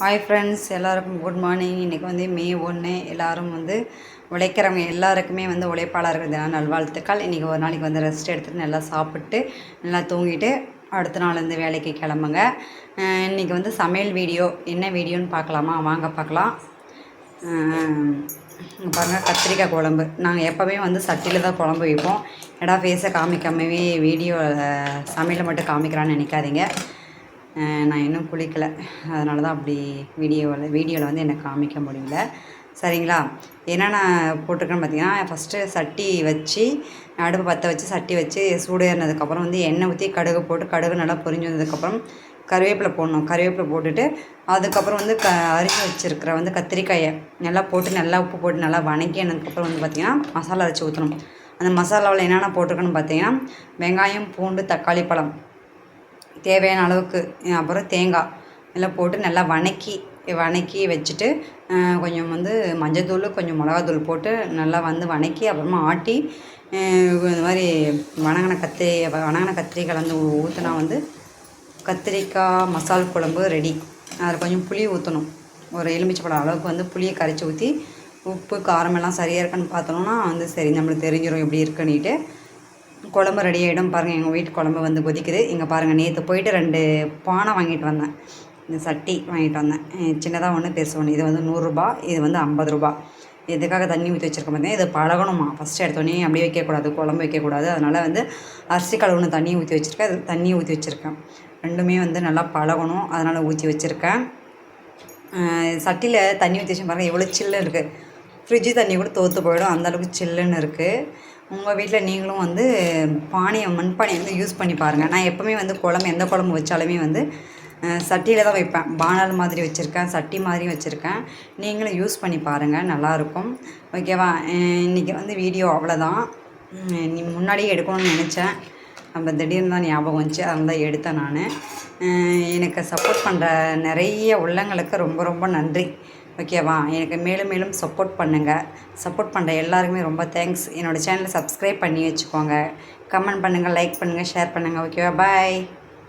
Hi friends எல்லாருக்கும் good morning இன்றைக்கி வந்து மே ஒன்று எல்லாரும் வந்து உழைக்கிறவங்க எல்லாருக்குமே வந்து உழைப்பாளர்கள் தினம் நல்வாழ்த்துக்கள். இன்றைக்கி ஒரு நாளைக்கு வந்து ரெஸ்ட் எடுத்துகிட்டு நல்லா சாப்பிட்டு நல்லா தூங்கிட்டு அடுத்த நாள் வந்து வேலைக்கு கிளம்புங்க. இன்றைக்கி வந்து சமையல் வீடியோ என்ன வீடியோன்னு பார்க்கலாமா? வாங்க பார்க்கலாம். இங்கே பாருங்கள் கத்திரிக்காய் குழம்பு. நாங்கள் எப்போவுமே வந்து சட்டியில் தான் குழம்பு வைப்போம். எடா ஃபேஸை காமிக்காமவே வீடியோ சமையலை மட்டும் காமிக்கிறான்னு நினைக்காதீங்க. நான் இன்னும் குளிக்கலை. அதனால தான் அப்படி வீடியோவில் வீடியோவில் வந்து எனக்கு காமிக்க முடியல. சரிங்களா? என்னென்ன போட்டிருக்கேன்னு பார்த்தீங்கன்னா ஃபஸ்ட்டு சட்டி வச்சு அடுப்பு பற்ற வச்சு சட்டி வச்சு சூடு ஏறினதுக்கப்புறம் வந்து எண்ணெய் ஊற்றி கடுகு போட்டு கடுகு நல்லா பொரிஞ்சு வந்ததுக்கப்புறம் கருவேப்பிலை போடணும். கருவேப்பிலை போட்டுட்டு அதுக்கப்புறம் வந்து க அரிசி வச்சுருக்கிற வந்து கத்திரிக்காயை நல்லா போட்டு நல்லா உப்பு போட்டு நல்லா வணக்கினதுக்கப்புறம் வந்து பார்த்திங்கன்னா மசாலா அரைச்சி ஊற்றணும் அந்த மசாலாவில் என்னென்ன போட்டிருக்கேன்னு பார்த்தீங்கன்னா வெங்காயம் பூண்டு தக்காளி பழம் தேவையான அளவுக்கு அப்புறம் தேங்காய் எல்லாம் போட்டு நல்லா வணக்கி வணக்கி வச்சுட்டு கொஞ்சம் வந்து மஞ்சத்தூள் கொஞ்சம் மிளகாத்தூள் போட்டு நல்லா வந்து வணக்கி அப்புறமா ஆட்டி இந்த மாதிரி வணங்கின கத்திரி வணங்கின கத்திரிக்காய் வந்து ஊற்றினா வந்து கத்திரிக்காய் மசால் குழம்பு ரெடி அதில் கொஞ்சம் புளி ஊற்றணும் ஒரு எலுமிச்சைப்பழம் அளவுக்கு வந்து புளியை கரைச்சி ஊற்றி உப்பு காரமெல்லாம் சரியாக இருக்கான்னு பார்த்தோம்னா வந்து சரி நம்மளுக்கு தெரிஞ்சிடும் எப்படி இருக்குன்னுட்டு குழம்பு ரெடி ஆகிடும் பாருங்கள் எங்கள் வீட்டு குழம்பு வந்து கொதிக்குது. இங்கே பாருங்கள் நேற்று போயிட்டு ரெண்டு பானை வாங்கிட்டு வந்தேன். இந்த சட்டி வாங்கிட்டு வந்தேன். சின்னதாக ஒன்று பெருசு ஒன்று இது வந்து நூறுரூபா இது வந்து ஐம்பது ரூபா. எதுக்காக தண்ணி ஊற்றி வச்சுருக்க பார்த்தீங்கன்னா இது பழகணுமா? ஃபஸ்ட்டு எடுத்தோடனே அப்படியே வைக்கக்கூடாது குழம்பு வைக்கக்கூடாது அதனால் வந்து அரிசி கழுவுன்னு தண்ணி ஊற்றி வச்சுருக்கேன். அது தண்ணி ஊற்றி வச்சுருக்கேன். ரெண்டுமே வந்து நல்லா பழகணும். அதனால் ஊற்றி வச்சுருக்கேன். சட்டியில் தண்ணி ஊற்றி வச்சு பாருங்கள் எவ்வளோ சில்லுன்னு இருக்குது ஃப்ரிட்ஜு தண்ணி கூட தோற்று போயிடும். அந்தளவுக்கு சில்லுன்னு இருக்குது உங்கள் வீட்டில் நீங்களும் வந்து பானையை மண்பானையை வந்து யூஸ் பண்ணி பாருங்கள் நான் எப்போவுமே வந்து குழம்பு எந்த குழம்பு வச்சாலுமே வந்து சட்டியில் தான் வைப்பேன். பானல் மாதிரி வச்சுருக்கேன் சட்டி மாதிரி வச்சுருக்கேன். நீங்களும் யூஸ் பண்ணி பாருங்கள் நல்லாயிருக்கும். ஓகேவா இன்றைக்கி வந்து வீடியோ அவ்வளோதான் நீ முன்னாடியே எடுக்கணும்னு நினச்சேன். நம்ம திடீர்னு தான் ஞாபகம் வந்துச்சு அதனால தான் எடுத்தேன் நான். எனக்கு சப்போர்ட் பண்ணுற நிறைய உள்ளங்களுக்கு ரொம்ப ரொம்ப நன்றி. ஓகேவா? எனக்கு மேலும் மேலும் சப்போர்ட் பண்ணுங்கள் சப்போர்ட் பண்ணுற எல்லாருக்குமே ரொம்ப தேங்க்ஸ் என்னோடய சேனலை சப்ஸ்கிரைப் பண்ணி வச்சுக்கோங்க. கமெண்ட் பண்ணுங்கள் லைக் பண்ணுங்கள் ஷேர் பண்ணுங்கள் ஓகேவா? பாய்